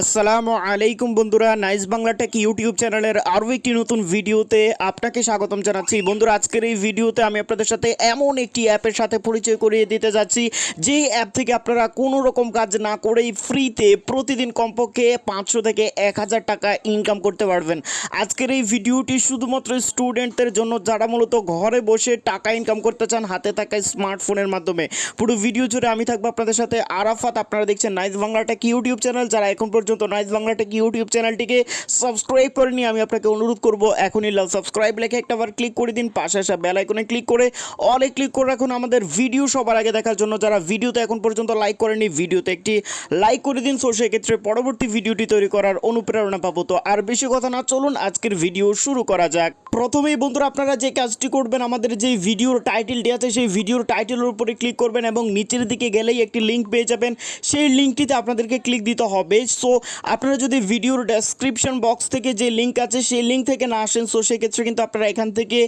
আসসালামু আলাইকুম বন্ধুরা, নাইস বাংলা টেক ইউটিউব চ্যানেলের আরও একটি নতুন ভিডিওতে আপনাকে স্বাগতম জানাচ্ছি। বন্ধুরা, আজকের এই ভিডিওতে আমি আপনাদের সাথে এমন একটি অ্যাপের সাথে পরিচয় করিয়ে দিতে যাচ্ছি, যেই অ্যাপ থেকে আপনারা কোনো রকম কাজ না করেই ফ্রিতে প্রতিদিন কমপক্ষে পাঁচশো থেকে এক হাজার টাকা ইনকাম করতে পারবেন। আজকের এই ভিডিওটি শুধুমাত্র স্টুডেন্টদের জন্য, যারা মূলত ঘরে বসে টাকা ইনকাম করতে চান, হাতে থাকা স্মার্টফোনের মাধ্যমে। পুরো ভিডিও জুড়ে আমি থাকব আপনাদের সাথে আরাফাত। আপনারা দেখছেন nice Bangla tech YouTube channel, যারা এখন নাইস বাংলা টেক ইউটিউব চ্যানেলটিকে সাবস্ক্রাইব করেনি, আমি আপনাকে অনুরোধ করব এখনই লাল সাবস্ক্রাইব লেখে একটা বার ক্লিক করে দিন, পাশে আসা বেল আইকনে ক্লিক করে অলে ক্লিক করে রাখুন আমাদের ভিডিও সবার আগে দেখার জন্য। যারা ভিডিওতে এখন পর্যন্ত লাইক করেনি ভিডিওতে একটি লাইক করে দিন। সো সেক্ষেত্রে পরবর্তী ভিডিওটি তৈরি করার অনুপ্রেরণা পাবো। তো আর বেশি কথা না, চলুন আজকের ভিডিও শুরু করা যাক। প্রথমেই বন্ধুরা, আপনারা যে কাজটি করবেন, আমাদের যে ভিডিওর টাইটেলটি আছে, সেই ভিডিওর টাইটেলের উপরে ক্লিক করবেন এবং নিচের দিকে গেলেই একটি লিঙ্ক পেয়ে যাবেন। সেই লিঙ্কটিতে আপনাদেরকে ক্লিক দিতে হবে। সো আপনারা যদি ভিডিওর ডেসক্রিপশন বক্স থেকে যে লিঙ্ক আছে, সেই লিঙ্ক থেকে না আসেন সো সেক্ষেত্রে কিন্তু আপনারা এখান থেকে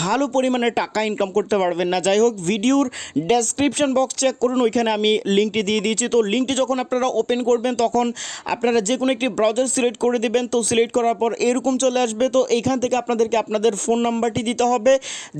ভালো পরিমাণে টাকা ইনকাম করতে পারবেন না। যাই হোক, ভিডিওর ডেসক্রিপশন বক্স চেক করুন, ওইখানে আমি লিঙ্কটি দিয়ে দিয়েছি। তো লিঙ্কটি যখন আপনারা ওপেন করবেন, তখন আপনারা যে কোনো একটি ব্রাউজার সিলেক্ট করে দিবেন। তো সিলেক্ট করার পর এরকম চলে আসবে। তো এখান থেকে আপনাদেরকে আপনাদের ফোন নাম্বারটি দিতে হবে।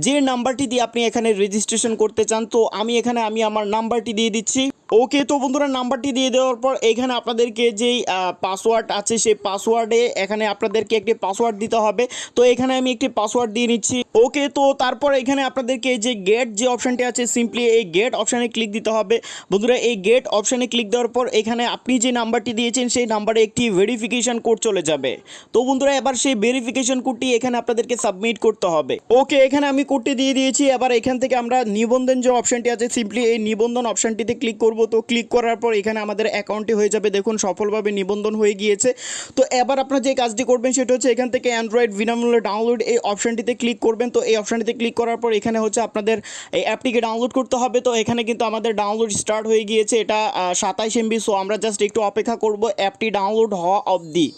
যে নাম্বারটি দিয়ে আপনি এখানে রেজিস্ট্রেশন করতে চান, তো আমি এখানে, আমি আমার নাম্বারটি দিয়ে দিচ্ছি। ওকে তো বন্ধুরা নাম্বারটি দিয়ে দেওয়ার পর এখানে আপনাদেরকে যেই পাসওয়ার্ড আছে সেই পাসওয়ার্ডে এখানে আপনাদেরকে একটি পাসওয়ার্ড দিতে হবে। তো এখানে আমি একটি পাসওয়ার্ড দিয়ে নিচ্ছি। ওকে তো তারপর এখানে আপনাদেরকে যে গেট যে অপশানটি আছে সিম্পলি এই গেট অপশানে ক্লিক দিতে হবে। বন্ধুরা এই গেট অপশানে ক্লিক দেওয়ার পর এখানে আপনি যে নাম্বারটি দিয়েছেন সেই নাম্বারে একটি ভেরিফিকেশন কোড চলে যাবে। তো বন্ধুরা এবার সেই ভেরিফিকেশন কোডটি এখানে আপনাদেরকে সাবমিট করতে হবে। ওকে এখানে আমি কোডটি দিয়ে দিয়েছি। এবার এখান থেকে আমরা নিবন্ধন যে অপশানটি আছে সিম্পলি এই নিবন্ধন অপশানটিতে ক্লিক করব। তো ক্লিক করার পর এখানে আমাদের অ্যাকাউন্টটি হয়ে যাবে। দেখুন, সফলভাবে নিবন্ধন হয়ে গিয়েছে। তো এবার আপনার যে কাজটি করবেন, সেটা হচ্ছে এখান থেকে অ্যান্ড্রয়েড বিনামূল্যে ডাউনলোড এই অপশানটিতে ক্লিক করবেন। তো এই অপশানটিতে ক্লিক করার পর এখানে হচ্ছে আপনাদের এই অ্যাপটিকে ডাউনলোড করতে হবে। তো এখানে কিন্তু আমাদের ডাউনলোড স্টার্ট হয়ে গিয়েছে। এটা সাতাইশ এমবি সো আমরা জাস্ট একটু অপেক্ষা করব অ্যাপটি ডাউনলোড হওয়া অবধি।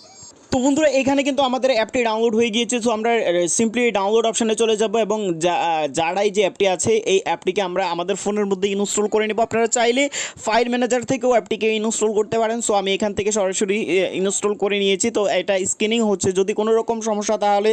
তো বন্ধুরা, এখানে কিন্তু আমাদের অ্যাপটি ডাউনলোড হয়ে গিয়েছে সো আমরা সিম্পলি ডাউনলোড অপশানে চলে যাব এবং যারাই যে অ্যাপটি আছে, এই অ্যাপটিকে আমরা আমাদের ফোনের মধ্যে ইনস্টল করে নেব। আপনারা চাইলে ফাইল ম্যানেজার থেকেও অ্যাপটিকে ইনস্টল করতে পারেন সো আমি এখান থেকে সরাসরি ইনস্টল করে নিয়েছি। তো এটা স্ক্যানিং হচ্ছে, যদি কোনো রকম সমস্যা তাহলে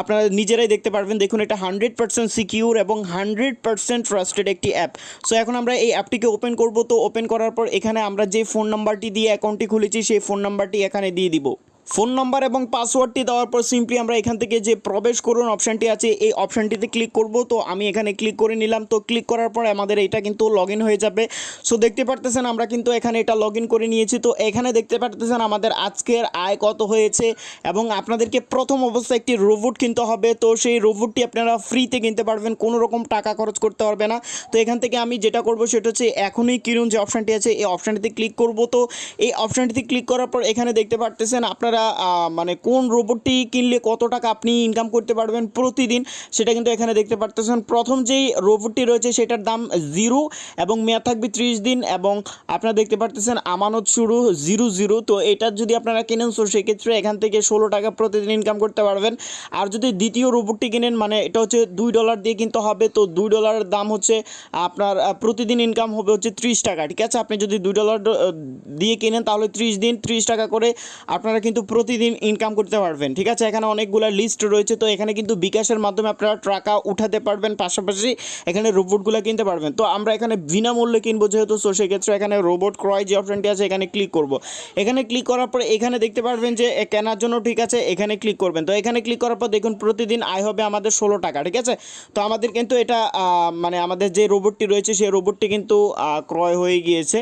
আপনারা নিজেরাই দেখতে পারবেন। দেখুন, এটা হান্ড্রেড পার্সেন্ট সিকিউর এবং হান্ড্রেড পার্সেন্ট ট্রাস্টেড একটি অ্যাপ। সো এখন আমরা এই অ্যাপটিকে ওপেন করব, তো ওপেন করার পর এখানে আমরা যে ফোন নাম্বারটি দিয়ে অ্যাকাউন্টটি খুলেছি, সেই ফোন নাম্বারটি এখানে দিয়ে দিব। ফোন নাম্বার এবং পাসওয়ার্ডটি দেওয়ার পর সিম্পলি আমরা এখান থেকে যে প্রবেশ করুন অপশানটি আছে, এই অপশানটিতে ক্লিক করব। তো আমি এখানে ক্লিক করে নিলাম। তো ক্লিক করার পর আমাদের এটা কিন্তু লগ হয়ে যাবে। সো দেখতে পারতেছেন আমরা কিন্তু এখানে এটা লগ করে নিয়েছি। তো এখানে দেখতে পারতেছেন আমাদের আজকের আয় কত হয়েছে এবং আপনাদেরকে প্রথম অবস্থায় একটি রোবট কিনতে হবে। তো সেই রোবটটি আপনারা ফ্রিতে কিনতে পারবেন, কোনো রকম টাকা খরচ করতে পারবে না। তো এখান থেকে আমি যেটা করব সেটা হচ্ছে এখনই কিনুন যে অপশানটি আছে, এই অপশানটিতে ক্লিক করব। তো এই অপশানটিতে ক্লিক করার পর এখানে দেখতে পারতেছেন আপনারা আহ, মানে কোন রোবটটি কিনলে কত টাকা আপনি ইনকাম করতে পারবেন প্রতিদিন সেটা কিন্তু এখানে দেখতে পারতেছেন। প্রথম যেই রোবটটি রয়েছে সেটার দাম জিরো এবং মেয়াদ থাকবে ত্রিশ দিন এবং আপনারা দেখতে পারতেছেন আমানত শুরু জিরো জিরো। তো এটা যদি আপনারা কেনেন তো সেক্ষেত্রে এখান থেকে ষোলো টাকা প্রতিদিন ইনকাম করতে পারবেন। আর যদি দ্বিতীয় রোবটটি কিনেন মানে এটা হচ্ছে দুই ডলার দিয়ে কিনতে হবে তো দুই ডলারের দাম হচ্ছে আপনার প্রতিদিন ইনকাম হবে হচ্ছে ত্রিশ টাকা। ঠিক আছে? আপনি যদি দুই ডলার দিয়ে কেনেন তাহলে ত্রিশ দিন ত্রিশ টাকা করে আপনারা কিন্তু প্রতিদিন ইনকাম করতে পারবেন, ঠিক আছে? এখানে অনেকগুলো লিস্ট রয়েছে, তো এখানে কিন্তু বিকাশের মাধ্যমে আপনারা টাকা উঠাতে পারবেন, পাশাপাশি এখানে রোবটগুলো কিনতে পারবেন। তো আমরা এখানে বিনামূল্যে কিনবো যেহেতু সো সেক্ষেত্রে এখানে রোবট ক্রয় যে অপশনটি আছে, এখানে ক্লিক করব। এখানে ক্লিক করার পরে এখানে দেখতে পারবেন যে কেনার জন্য ঠিক আছে, এখানে ক্লিক করবেন। তো এখানে ক্লিক করার পর দেখুন, প্রতিদিন আয় হবে আমাদের ষোলো টাকা, ঠিক আছে? তো আমাদের কিন্তু এটা মানে আমাদের যে রোবটটি রয়েছে সেই রোবটটি কিন্তু ক্রয় হয়ে গিয়েছে।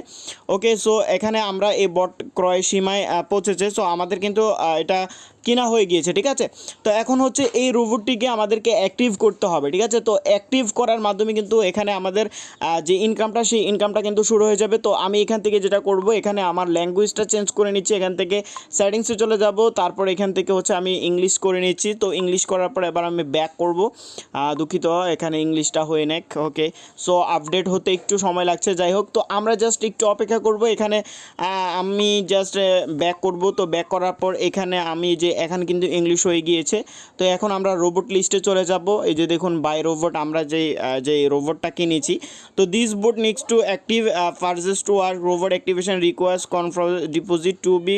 ওকে সো এখানে আমরা এই বট ক্রয় সীমায় পৌঁছেছে। সো আমাদের আহ, এটা কেনা হয়ে গিয়েছে ঠিক আছে? তো এখন হচ্ছে এই রোবটটিকে আমাদেরকে অ্যাক্টিভ করতে হবে ঠিক আছে? তো অ্যাক্টিভ করার মাধ্যমে কিন্তু এখানে আমাদের যে ইনকামটা সেই ইনকামটা কিন্তু শুরু হয়ে যাবে। তো আমি এখান থেকে যেটা করব এখানে আমার ল্যাঙ্গুয়েজটা চেঞ্জ করে নিচ্ছি এখান থেকে সেটিংসে চলে যাব তারপর এখান থেকে হচ্ছে আমি ইংলিশ করে নিচ্ছি। তো ইংলিশ করার পর এবার আমি ব্যাক করব। দুঃখিত এখানে ইংলিশটা হয়ে নেক ওকে সো আপডেট হতে একটু সময় লাগছে যাই হোক। তো আমরা জাস্ট একটু অপেক্ষা করব এখানে আমি জাস্ট ব্যাক করব। তো ব্যাক করার পর এখানে আমি যে এখন কিন্তু ইংলিশ হয়ে গিয়েছে। তো এখন আমরা রোবট লিস্টে চলে যাব। এই যে দেখুন বাই রোবট আমরা যে যে রোবটটা কিনেছি। তো this bot needs to activate purchases to our robot activation requires confirm deposit to be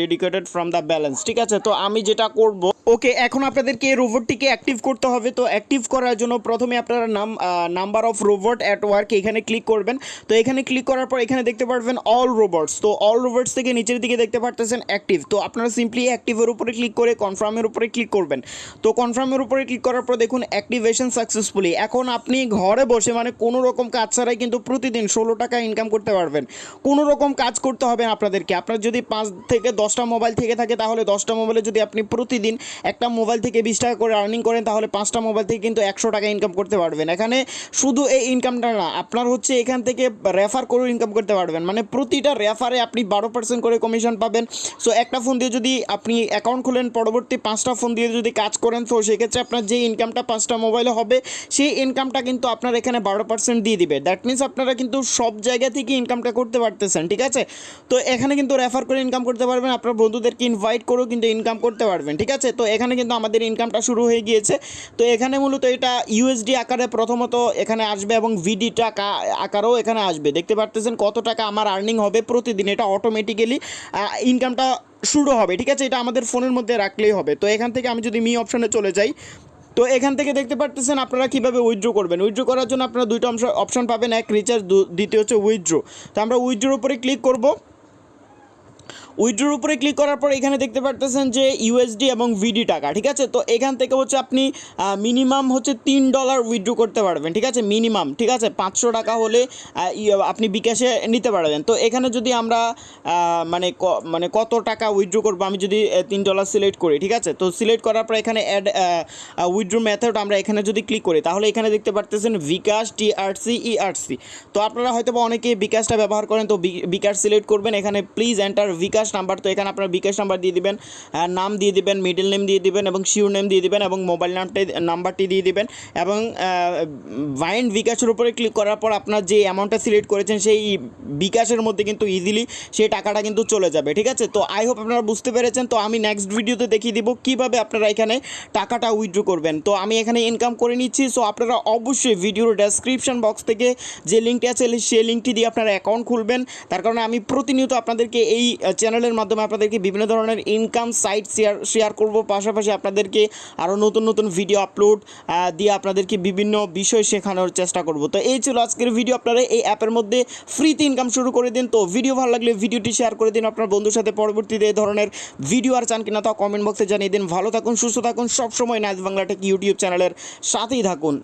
dedicated from the balance ঠিক আছে? তো আমি যেটা করব ওকে, এখন আপনাদেরকে এই রোবটটিকে অ্যাক্টিভ করতে হবে। তো অ্যাক্টিভ করার জন্য প্রথমে আপনারা নাম number of robot at work এখানে ক্লিক করবেন। তো এখানে ক্লিক করার পর এখানে দেখতে পারবেন অল রোবটস তো অল রোবটস থেকে নিচের দিকে দেখতে পারতেছেন অ্যাক্টিভ তো আপনারা সিম্পলি অ্যাক্টিভের উপরে ক্লিক করে কনফার্মের উপরে ক্লিক করবেন। তো কনফার্মের উপরে ক্লিক করার পর দেখুন অ্যাক্টিভেশন সাকসেসফুলি এখন আপনি ঘরে বসে মানে কোনো রকম কাজ ছাড়াই কিন্তু প্রতিদিন ষোলো টাকা ইনকাম করতে পারবেন। কোনো রকম কাজ করতে হবে আপনাদেরকে। আপনার যদি পাঁচ থেকে দশটা মোবাইল থেকে থাকে, তাহলে দশটা মোবাইলে যদি আপনি প্রতিদিন একটা মোবাইল থেকে বিশ টাকা করে আর্নিং করেন, তাহলে পাঁচটা মোবাইল থেকে কিন্তু একশো টাকা ইনকাম করতে পারবেন। এখানে শুধু এই ইনকামটা না, আপনার হচ্ছে এখান থেকে রেফার করেও ইনকাম করতে পারবেন। মানে প্রতিটা রেফারে আপনি বারো পার্সেন্ট করে কমিশন পাবেন। সো একটা ফোন দিয়ে যদি আপনি অ্যাকাউন্ট খুলেন, পরবর্তী পাঁচটা ফোন দিয়ে যদি কাজ করেন, তো সেক্ষেত্রে আপনার যে ইনকামটা পাঁচটা মোবাইলে হবে, সেই ইনকামটা কিন্তু আপনার এখানে বারো পার্সেন্ট দিয়ে দিবে। দ্যাট মিনস আপনারা কিন্তু সব জায়গা থেকে ইনকামটা করতে পারতেছেন, ঠিক আছে? তো এখানে কিন্তু রেফার করে ইনকাম করতে পারবেন, আপনার বন্ধুদেরকে ইনভাইট করেও কিন্তু ইনকাম করতে পারবেন, ঠিক আছে? তো এখানে কিন্তু আমাদের ইনকামটা শুরু হয়ে গিয়েছে। তো এখানে মূলত এটা ইউএসডি আকারে প্রথমত এখানে আসবে এবং ভিডি টাকা আকারেও এখানে আসবে। দেখতে পারতেছেন কত টাকা আমার আর্নিং হবে প্রতিদিন। এটা অটোমেটিক্যালি ইনকামটা শুরু হবে, ঠিক আছে? এটা আমাদের ফোনের মধ্যে রাখলেই হবে। তো এখান থেকে আমি যদি মি অপশনে চলে যাই, তো এখান থেকে দেখতে পারতেছেন আপনারা কীভাবে উইথড্র করবেন। উইথড্র করার জন্য আপনারা দুইটা অপশন পাবেন। এক রিচার্জ দ্বিতীয় হচ্ছে উইথড্র তো আমরা উইথড্রোর উপরে ক্লিক করব। উইথড্রোর উপরে ক্লিক করার পর এখানে দেখতে পারতেছেন যে ইউএসডি এবং ভিডি টাকা, ঠিক আছে? তো এখান থেকে হচ্ছে আপনি মিনিমাম হচ্ছে তিন ডলার উইথড্র করতে পারবেন, ঠিক আছে? মিনিমাম ঠিক আছে? পাঁচশো টাকা হলে ই- আপনি বিকাশে নিতে পারবেন। তো এখানে যদি আমরা মানে মানে কত টাকা উইড্রো করব, আমি যদি তিন ডলার সিলেক্ট করি, ঠিক আছে? তো সিলেক্ট করার পর এখানে অ্যাড উইড্রো মেথড আমরা এখানে যদি ক্লিক করি, তাহলে এখানে দেখতে পারতেছেন বিকাশ টিআরসি ইআরসি তো আপনারা হয়তো অনেকে বিকাশটা ব্যবহার করেন, তো বিকাশ সিলেক্ট করবেন, এখানে প্লিজ এন্টার বিকাশ নাম্বার, তো এখানে আপনার বিকাশ নাম্বার দিয়ে দিবেন নাম দিয়ে দিবেন মিডল নেম দিয়ে দিবেন এবং শিওর নেম দিয়ে দিবেন এবং মোবাইল নামটা নাম্বারটি দিয়ে দিবেন এবং ভাইন্ড বিকাশের উপরে ক্লিক করার পর আপনার যে অ্যামাউন্টটা সিলেক্ট করেছেন, সেই বিকাশের মধ্যে কিন্তু ইজিলি সেই টাকাটা কিন্তু চলে যাবে, ঠিক আছে? তো আই হোপ আপনারা বুঝতে পেরেছেন, তো আমি নেক্সট ভিডিওতে দেখিয়ে দিব কীভাবে আপনারা এখানে টাকাটা উইথড্র করবেন। তো আমি এখানে ইনকাম করে নিচ্ছি সো আপনারা অবশ্যই ভিডিওর ডেসক্রিপশন বক্স থেকে যে লিঙ্কটি আছে, সেই লিঙ্কটি দিয়ে আপনারা অ্যাকাউন্ট খুলবেন। তার কারণে আমি প্রতিনিয়ত আপনাদেরকে এই চ্যানেলের মাধ্যমে আপনাদেরকে বিভিন্ন ধরনের ইনকাম সাইট শেয়ার শেয়ার করব। পাশাপাশি আপনাদেরকে আরও নতুন নতুন ভিডিও আপলোড দিয়ে আপনাদেরকে বিভিন্ন বিষয় শেখানোর চেষ্টা করব। তো এই ছিল আজকের ভিডিও আপনারা এই অ্যাপের মধ্যে ফ্রিতে ইনকাম শুরু করে দিন। তো ভিডিও ভালো লাগলে ভিডিওটি শেয়ার করে দিন। আপনার বন্ধুর সাথে পরবর্তীতে এই ধরনের ভিডিও আর চান কিনা তা কমেন্ট বক্সে জানিয়ে দিন। ভালো থাকুন, সুস্থ থাকুন। সবসময় নাইজ বাংলা টেক ইউটিউব চ্যানেলের সাথেই থাকুন।